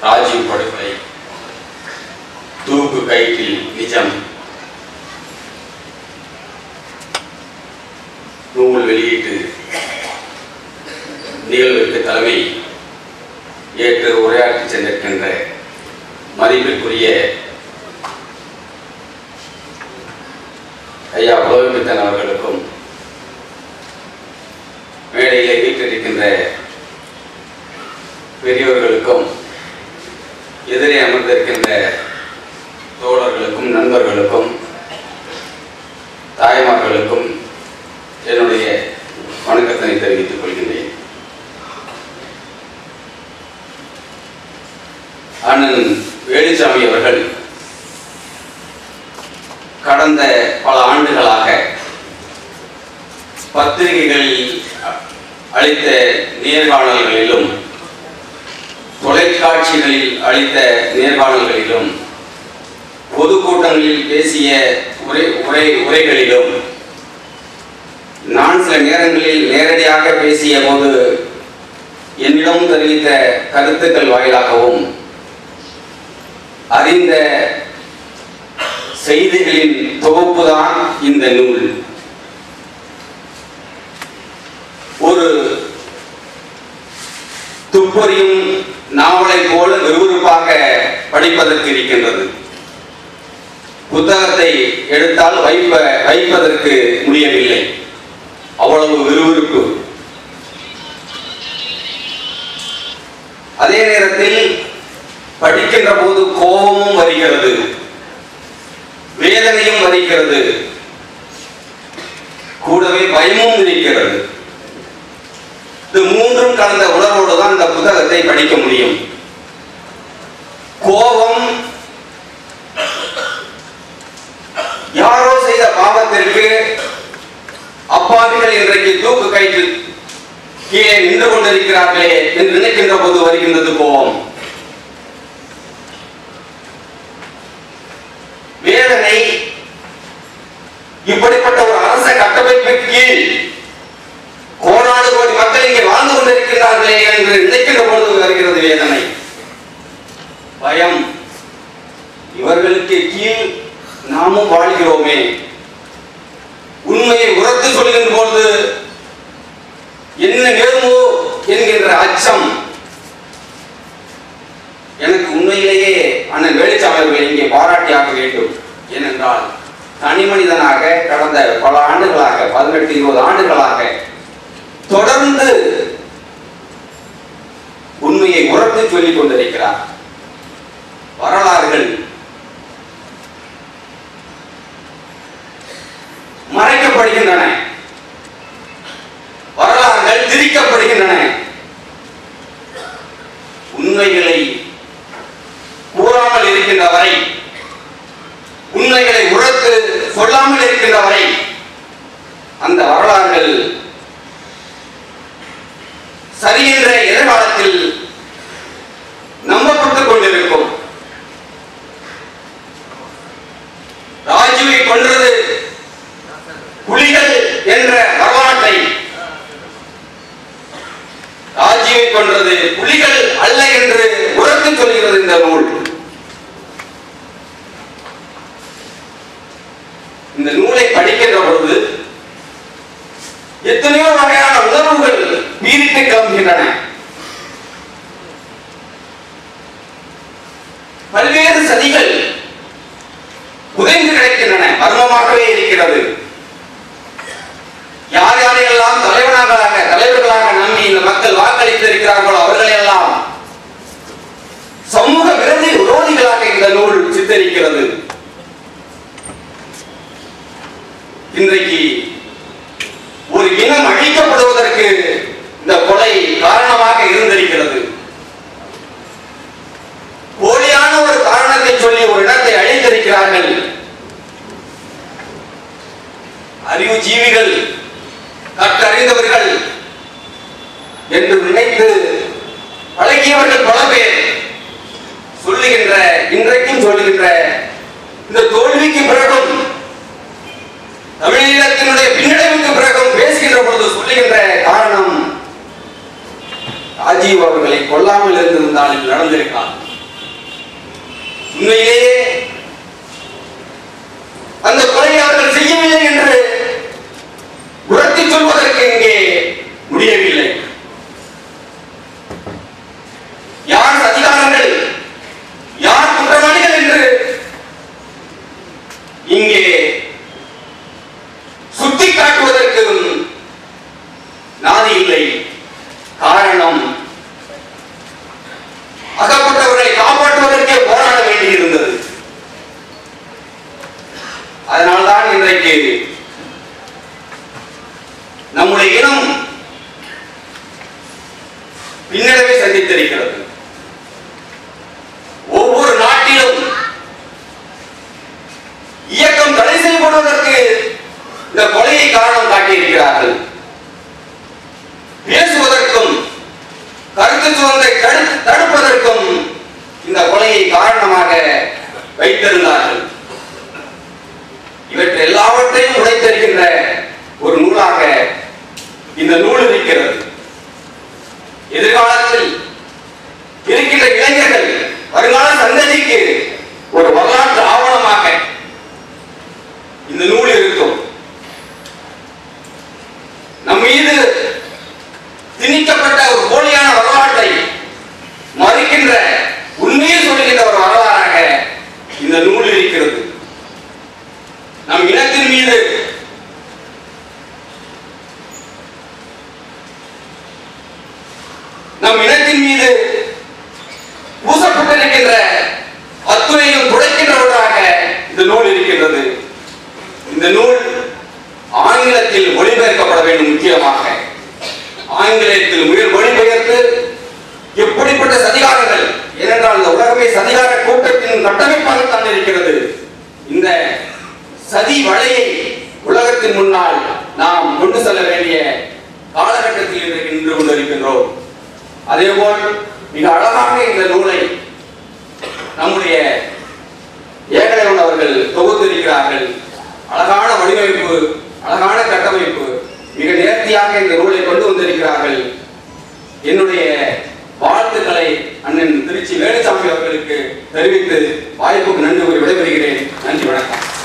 ராஜீவ் படுகொலை. தூக்கு கயிற்றில் நிஜம். நூல் வெளியீட்டு. நிகழ்விற்கு தலைமை ஏற்று உரையாற்றி சென்றிருக்கின்ற மதிப்பிற்குரிய ஐயா புலவிமித்தன் அவர்களுக்கும் மேடையிலே வீட்டிருக்கின்ற பெரியவர்களுக்கும் எதிரே அமர்ந்திருக்கின்ற தோழர்களுக்கும் நண்பர்களுக்கும் தாய்மார்களுக்கும் என்னுடைய வணக்கத்தினை தெரிவித்துக் கொள்கின்றேன். அண்ணன் வேலுச்சாமி அவர்கள் கடந்த பல ஆண்டுகளாக பத்திரிகைகளில் அளித்த நேர்காணல்களிலும் தொலைக்காட்சிகளில் அளித்த நேர்காணல்களிலும் பொதுக்கூட்டங்களில் பேசிய உரை உரை உரைகளிலும் நான் சில நேரங்களில் நேரடியாக பேசிய போது என்னிடம் தெரிவித்த கருத்துக்கள் வாயிலாகவும் அறிந்த செய்திகளின் தொகுப்பு தான் இந்த நூல். ஒரு துப்பறியும் நாவலை போல விறுவிறுப்பாக படிப்பதற்கு இருக்கின்றது. புத்தகத்தை எடுத்தால் வைப்ப வைப்பதற்கு முடியவில்லை. அவ்வளவு விறுவிறுப்பு. அதே நேரத்தில் படிக்கின்ற போது கோபமும் வருகிறது. வேதனையும் வருகிறது. கூடவே பயமும் இருக்கிறது. இது மூன்றும் கலந்த உணர்வோடு தான் இந்த புத்தகத்தை படிக்க முடியும். கோபம் யாரோ செய்த பாவத்திற்கு அப்பாவிகள் இன்றைக்கு தூக்கு கயிற்றில் கீழே நின்று கொண்டிருக்கிறார்களே என்று நினைக்கின்ற போது வருகின்றது கோபம். வேதனை இப்படிப்பட்ட ஒரு அரச கட்டமைப்பிற்கு கீழ் கோடானு கோடி மக்கள் இங்கே வாழ்ந்து கொண்டிருக்கிறார்களே என்று நினைக்கின்ற பொழுது வருகிறது வேதனை. பயம். இவர்களுக்கு கீழ் நாமும் வாழ்கிறோமே. உண்மையை உரத்து சொல்கின்ற பொழுது என்ன நேர்மோ என்கின்ற அச்சம். எனக்கு உண்மையிலேயே அண்ணன் வேலுச்சாமி இங்கே பாராட்டியாக வேண்டும். ஏனென்றால் தனி மனிதனாக கடந்த பல ஆண்டுகளாக பதினெட்டு இருபது ஆண்டுகளாக தொடர்ந்து உண்மையை உரத்து சொல்லிக் கொண்டிருக்கிறார். வரலாறுகள். மறைக்கப்படுகின்றன. வரலாறுகள் திரிக்கப்படுகின்றன. உண்மைகளை கூறாமல் இருக்கின்ற வரை உண்மைகளை உரத்து சொல்லாமல் இருக்கின்ற வரை அந்த வரலாறுகள் சரி எதிர்காலத்தில் நம்பப்பட்டுக் கொண்டிருக்கும். ராஜுவை கொன்றது புலிகள் என்ற வரலாற்றை. ராஜுவை கொன்றது புலிகள் அல்ல என்று உரத்து சொல்கிறது இந்த நூல். இந்த நூலை படிக்கின்ற பொழுது எத்தனையோ சதிகள் புதைந்து கிடைக்கின்றன. மர்மமாகவே இருக்கிறது. யார் யாரையெல்லாம் தலைவனாக தலைவர்களாக நம்பி இந்த மக்கள் வாக்களித்திருக்கிறார்களோ அவர்களையெல்லாம் சமூக விரோதி விரோதிகளாக இந்த நூல் சித்தரிக்கிறது. இன்றைக்கு அழித்திருக்கிறார்கள் அறிவு ஜீவிகள் கற்றறிந்தவர்கள் என்று நினைத்து பழகியவர்கள் பல பேர் சொல்லுகின்ற இன்றைக்கும் சொல்லுகின்ற இந்த தோல்விக்கு பிறகும் தமிழீழத்தினுடைய பின்னடைவுக்கு பிறகும் பேசுகின்ற பொழுது சொல்லுகின்ற காரணம் ராஜீவ் அவர்களை கொல்லாமல் இருந்திருந்தால் இது உண்மையிலேயே அந்த கொலையை அவர்கள் செய்யவில்லை என்று உரத்தி சொல்வதற்கு பின்னடைவை சந்தித்திருக்கிறது. ஒவ்வொரு நாட்டிலும் இயக்கம் தடை செய்யப்படுவதற்கு இந்த கொலையை காரணம் காட்டியிருக்கிறார்கள். பேசுவதற்கும் கருத்து சுதந்திரை தடு- தடுப்பதற்கும் இந்த கொலையை காரணமாக வைத்திருந்தார்கள். இவற்றை எல்லாவற்றையும் உடைத்திருக்கின்ற ஒரு நூலாக இந்த நூல் இருக்கிறது. எதிர்காலத்தில் இருக்கின்ற இளைஞர்கள் வருங்கால சந்ததிக்கு ஒரு வரலாற்று ஆவணமாக இந்த நூல் இருக்கும் நம் மீது திணிக்கப்பட்ட ஒரு போலியான வரலாற்றை மறுக்கின்ற உண்மையை சொல்கின்ற ஒரு வரலாறாக இந்த நூல் இருக்கிறது நம் இனத்தின் மீது நம் இனத்தின் மீது பூசப்பட்டிருக்கின்ற அத்துணையும் துடைக்கின்ற ஒன்றாக இந்த நூல் இருக்கின்றது. இந்த நூல் ஆங்கிலத்தில் மொழிபெயர்க்கப்பட வேண்டும் முக்கியமாக. ஆங்கிலத்தில் மொழிபெயர்த்து எப்படிப்பட்ட சதிகாரங்கள் ஏனென்றால் இந்த உலகமே சதிகார கூட்டத்தின் கட்டமைப்பாகத்தான் இருக்கிறது இந்த சதி வலையை உலகத்தின் முன்னால் நாம் மிக இந்த நூலை கொண்டு வந்திருக்கிறார்கள். என்னுடைய வாழ்த்துக்களை அண்ணன் திருச்சி வேலுசாமி அவர்களுக்கு தெரிவித்து வாய்ப்புக்கு நன்றி கூறி விடைபெறுகிறேன். நன்றி வணக்கம்.